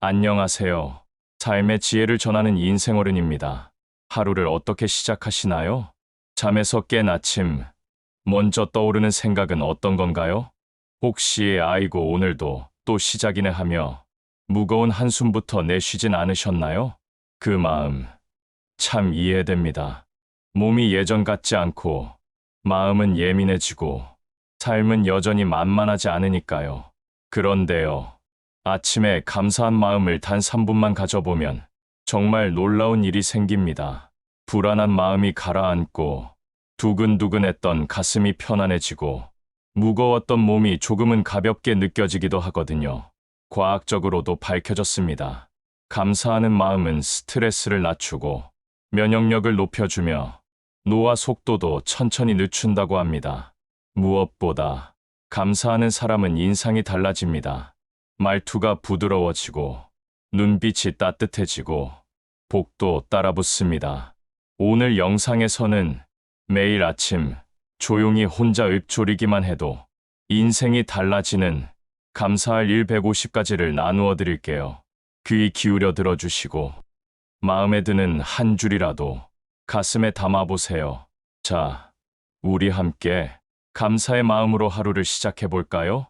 안녕하세요. 삶의 지혜를 전하는 인생 어른입니다. 하루를 어떻게 시작하시나요? 잠에서 깬 아침, 먼저 떠오르는 생각은 어떤 건가요? 혹시 아이고 오늘도 또 시작이네 하며 무거운 한숨부터 내쉬진 않으셨나요? 그 마음 참 이해됩니다. 몸이 예전 같지 않고 마음은 예민해지고 삶은 여전히 만만하지 않으니까요. 그런데요. 아침에 감사한 마음을 단 3분만 가져보면 정말 놀라운 일이 생깁니다. 불안한 마음이 가라앉고 두근두근했던 가슴이 편안해지고 무거웠던 몸이 조금은 가볍게 느껴지기도 하거든요. 과학적으로도 밝혀졌습니다. 감사하는 마음은 스트레스를 낮추고 면역력을 높여주며 노화 속도도 천천히 늦춘다고 합니다. 무엇보다 감사하는 사람은 인상이 달라집니다. 말투가 부드러워지고 눈빛이 따뜻해지고 복도 따라붙습니다. 오늘 영상에서는 매일 아침 조용히 혼자 읊조리기만 해도 인생이 달라지는 감사할 일 150가지를 나누어 드릴게요. 귀 기울여 들어주시고 마음에 드는 한 줄이라도 가슴에 담아보세요. 자, 우리 함께 감사의 마음으로 하루를 시작해 볼까요?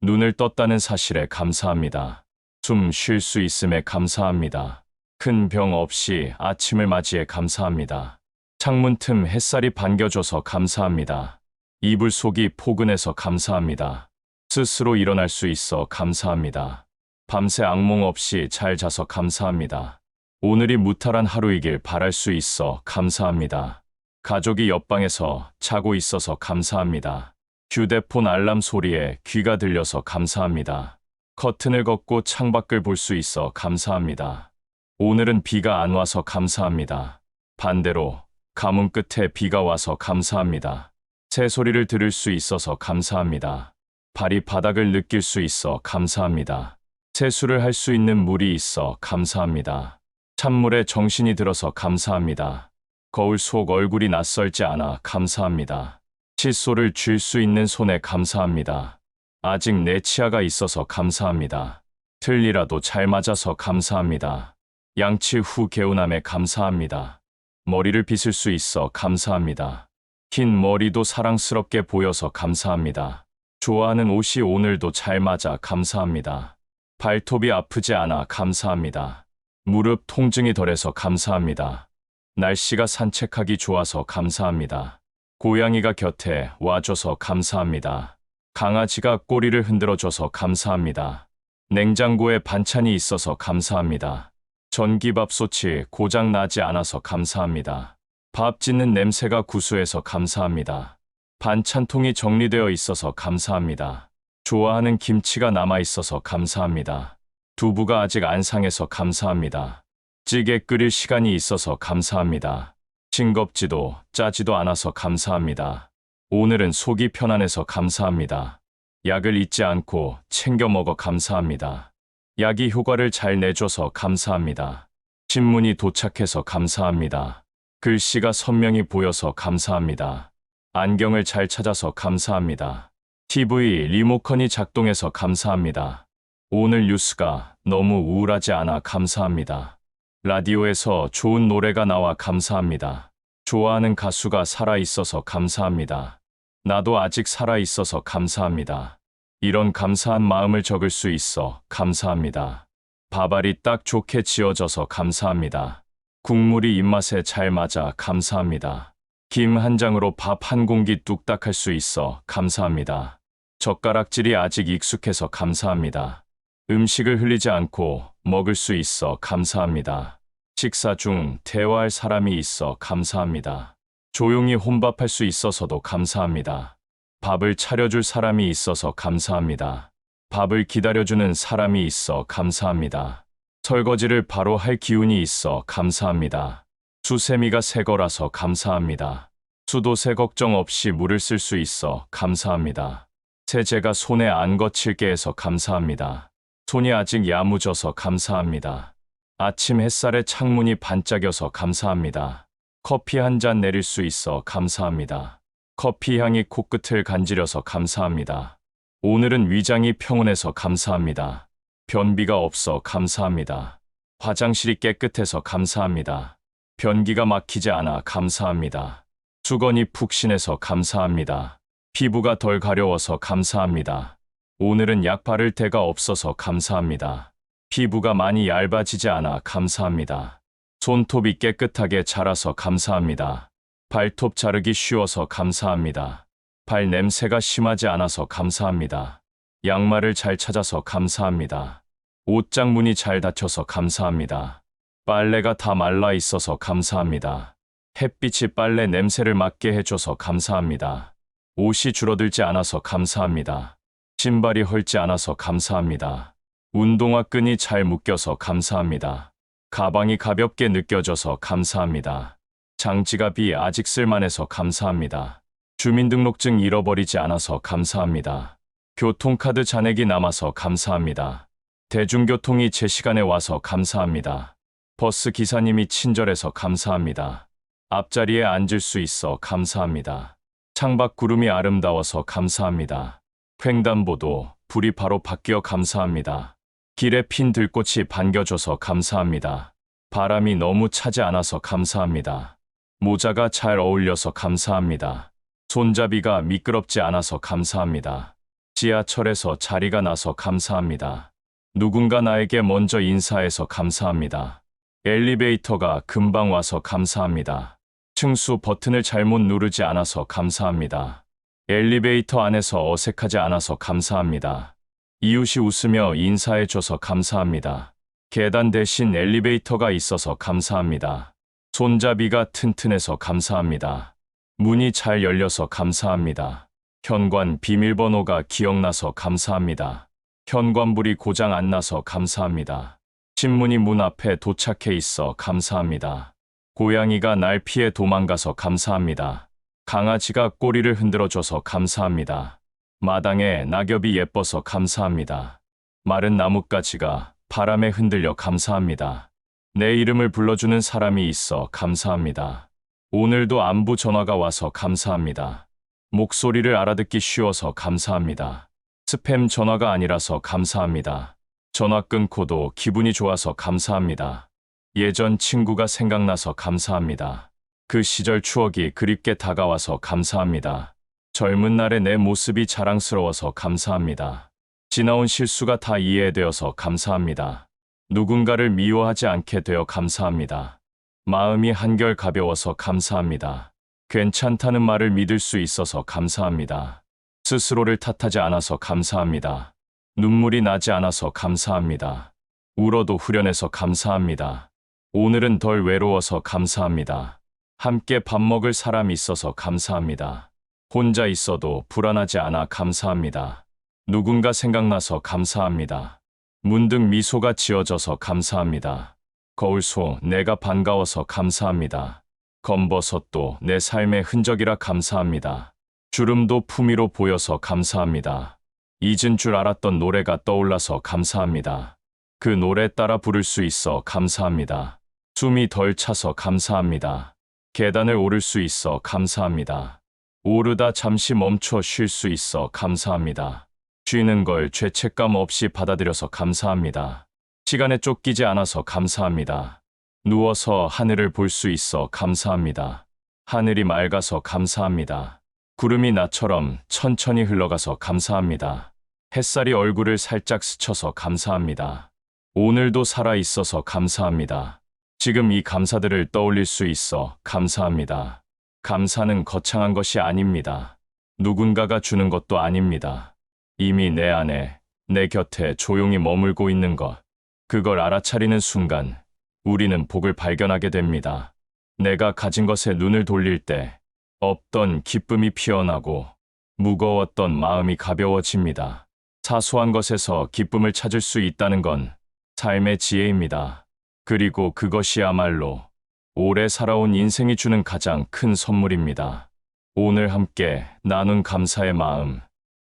눈을 떴다는 사실에 감사합니다. 숨 쉴 수 있음에 감사합니다. 큰 병 없이 아침을 맞이해 감사합니다. 창문 틈 햇살이 반겨줘서 감사합니다. 이불 속이 포근해서 감사합니다. 스스로 일어날 수 있어 감사합니다. 밤새 악몽 없이 잘 자서 감사합니다. 오늘이 무탈한 하루이길 바랄 수 있어 감사합니다. 가족이 옆방에서 자고 있어서 감사합니다. 휴대폰 알람 소리에 귀가 들려서 감사합니다. 커튼을 걷고 창밖을 볼 수 있어 감사합니다. 오늘은 비가 안 와서 감사합니다. 반대로 가뭄 끝에 비가 와서 감사합니다. 새소리를 들을 수 있어서 감사합니다. 발이 바닥을 느낄 수 있어 감사합니다. 세수를 할 수 있는 물이 있어 감사합니다. 찬물에 정신이 들어서 감사합니다. 거울 속 얼굴이 낯설지 않아 감사합니다. 칫솔을 쥘수 있는 손에 감사합니다. 아직 내 치아가 있어서 감사합니다. 틀리라도 잘 맞아서 감사합니다. 양치 후 개운함에 감사합니다. 머리를 빗을 수 있어 감사합니다. 흰 머리도 사랑스럽게 보여서 감사합니다. 좋아하는 옷이 오늘도 잘 맞아 감사합니다. 발톱이 아프지 않아 감사합니다. 무릎 통증이 덜해서 감사합니다. 날씨가 산책하기 좋아서 감사합니다. 고양이가 곁에 와줘서 감사합니다. 강아지가 꼬리를 흔들어줘서 감사합니다. 냉장고에 반찬이 있어서 감사합니다. 전기밥솥이 고장 나지 않아서 감사합니다. 밥 짓는 냄새가 구수해서 감사합니다. 반찬통이 정리되어 있어서 감사합니다. 좋아하는 김치가 남아 있어서 감사합니다. 두부가 아직 안 상해서 감사합니다. 찌개 끓일 시간이 있어서 감사합니다. 싱겁지도 짜지도 않아서 감사합니다. 오늘은 속이 편안해서 감사합니다. 약을 잊지 않고 챙겨 먹어 감사합니다. 약이 효과를 잘 내줘서 감사합니다. 신문이 도착해서 감사합니다. 글씨가 선명히 보여서 감사합니다. 안경을 잘 찾아서 감사합니다. TV 리모컨이 작동해서 감사합니다. 오늘 뉴스가 너무 우울하지 않아 감사합니다. 라디오에서 좋은 노래가 나와 감사합니다. 좋아하는 가수가 살아있어서 감사합니다. 나도 아직 살아있어서 감사합니다. 이런 감사한 마음을 적을 수 있어 감사합니다. 밥알이 딱 좋게 지어져서 감사합니다. 국물이 입맛에 잘 맞아 감사합니다. 김 한 장으로 밥 한 공기 뚝딱 할 수 있어 감사합니다. 젓가락질이 아직 익숙해서 감사합니다. 음식을 흘리지 않고 먹을 수 있어 감사합니다. 식사 중 대화할 사람이 있어 감사합니다. 조용히 혼밥할 수 있어서도 감사합니다. 밥을 차려줄 사람이 있어서 감사합니다. 밥을 기다려주는 사람이 있어 감사합니다. 설거지를 바로 할 기운이 있어 감사합니다. 수세미가 새 거라서 감사합니다. 수도새 걱정 없이 물을 쓸 수 있어 감사합니다. 세제가 손에 안 거칠게 해서 감사합니다. 손이 아직 야무져서 감사합니다. 아침 햇살에 창문이 반짝여서 감사합니다. 커피 한 잔 내릴 수 있어 감사합니다. 커피 향이 코끝을 간지려서 감사합니다. 오늘은 위장이 평온해서 감사합니다. 변비가 없어 감사합니다. 화장실이 깨끗해서 감사합니다. 변기가 막히지 않아 감사합니다. 수건이 푹신해서 감사합니다. 피부가 덜 가려워서 감사합니다. 오늘은 약 바를 데가 없어서 감사합니다. 피부가 많이 얇아지지 않아 감사합니다. 손톱이 깨끗하게 자라서 감사합니다. 발톱 자르기 쉬워서 감사합니다. 발 냄새가 심하지 않아서 감사합니다. 양말을 잘 찾아서 감사합니다. 옷장 문이 잘 닫혀서 감사합니다. 빨래가 다 말라 있어서 감사합니다. 햇빛이 빨래 냄새를 맡게 해줘서 감사합니다. 옷이 줄어들지 않아서 감사합니다. 신발이 헐지 않아서 감사합니다. 운동화 끈이 잘 묶여서 감사합니다. 가방이 가볍게 느껴져서 감사합니다. 장지갑이 아직 쓸만해서 감사합니다. 주민등록증 잃어버리지 않아서 감사합니다. 교통카드 잔액이 남아서 감사합니다. 대중교통이 제 시간에 와서 감사합니다. 버스 기사님이 친절해서 감사합니다. 앞자리에 앉을 수 있어 감사합니다. 창밖 구름이 아름다워서 감사합니다. 횡단보도 불이 바로 바뀌어 감사합니다. 길에 핀 들꽃이 반겨줘서 감사합니다. 바람이 너무 차지 않아서 감사합니다. 모자가 잘 어울려서 감사합니다. 손잡이가 미끄럽지 않아서 감사합니다. 지하철에서 자리가 나서 감사합니다. 누군가 나에게 먼저 인사해서 감사합니다. 엘리베이터가 금방 와서 감사합니다. 층수 버튼을 잘못 누르지 않아서 감사합니다. 엘리베이터 안에서 어색하지 않아서 감사합니다. 이웃이 웃으며 인사해줘서 감사합니다. 계단 대신 엘리베이터가 있어서 감사합니다. 손잡이가 튼튼해서 감사합니다. 문이 잘 열려서 감사합니다. 현관 비밀번호가 기억나서 감사합니다. 현관불이 고장 안 나서 감사합니다. 신문이 문 앞에 도착해 있어 감사합니다. 고양이가 날 피해 도망가서 감사합니다. 강아지가 꼬리를 흔들어줘서 감사합니다. 마당에 낙엽이 예뻐서 감사합니다. 마른 나뭇가지가 바람에 흔들려 감사합니다. 내 이름을 불러주는 사람이 있어 감사합니다. 오늘도 안부 전화가 와서 감사합니다. 목소리를 알아듣기 쉬워서 감사합니다. 스팸 전화가 아니라서 감사합니다. 전화 끊고도 기분이 좋아서 감사합니다. 예전 친구가 생각나서 감사합니다. 그 시절 추억이 그립게 다가와서 감사합니다. 젊은 날의 내 모습이 자랑스러워서 감사합니다. 지나온 실수가 다 이해되어서 감사합니다. 누군가를 미워하지 않게 되어 감사합니다. 마음이 한결 가벼워서 감사합니다. 괜찮다는 말을 믿을 수 있어서 감사합니다. 스스로를 탓하지 않아서 감사합니다. 눈물이 나지 않아서 감사합니다. 울어도 후련해서 감사합니다. 오늘은 덜 외로워서 감사합니다. 함께 밥 먹을 사람이 있어서 감사합니다. 혼자 있어도 불안하지 않아 감사합니다. 누군가 생각나서 감사합니다. 문득 미소가 지어져서 감사합니다. 거울소 내가 반가워서 감사합니다. 검버섯도 내 삶의 흔적이라 감사합니다. 주름도 품위로 보여서 감사합니다. 잊은 줄 알았던 노래가 떠올라서 감사합니다. 그 노래 따라 부를 수 있어 감사합니다. 숨이 덜 차서 감사합니다. 계단을 오를 수 있어 감사합니다. 오르다 잠시 멈춰 쉴 수 있어 감사합니다. 쉬는 걸 죄책감 없이 받아들여서 감사합니다. 시간에 쫓기지 않아서 감사합니다. 누워서 하늘을 볼 수 있어 감사합니다. 하늘이 맑아서 감사합니다. 구름이 나처럼 천천히 흘러가서 감사합니다. 햇살이 얼굴을 살짝 스쳐서 감사합니다. 오늘도 살아 있어서 감사합니다. 지금 이 감사들을 떠올릴 수 있어 감사합니다. 감사는 거창한 것이 아닙니다. 누군가가 주는 것도 아닙니다. 이미 내 안에, 내 곁에 조용히 머물고 있는 것. 그걸 알아차리는 순간, 우리는 복을 발견하게 됩니다. 내가 가진 것에 눈을 돌릴 때, 없던 기쁨이 피어나고, 무거웠던 마음이 가벼워집니다. 사소한 것에서 기쁨을 찾을 수 있다는 건 삶의 지혜입니다. 그리고 그것이야말로 오래 살아온 인생이 주는 가장 큰 선물입니다. 오늘 함께 나눈 감사의 마음,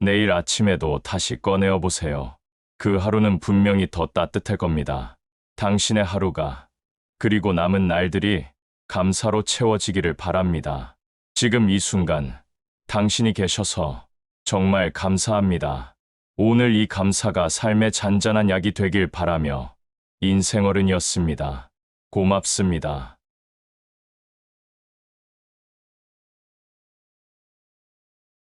내일 아침에도 다시 꺼내어 보세요. 그 하루는 분명히 더 따뜻할 겁니다. 당신의 하루가, 그리고 남은 날들이 감사로 채워지기를 바랍니다. 지금 이 순간, 당신이 계셔서 정말 감사합니다. 오늘 이 감사가 삶의 잔잔한 약이 되길 바라며 인생어른이었습니다. 고맙습니다.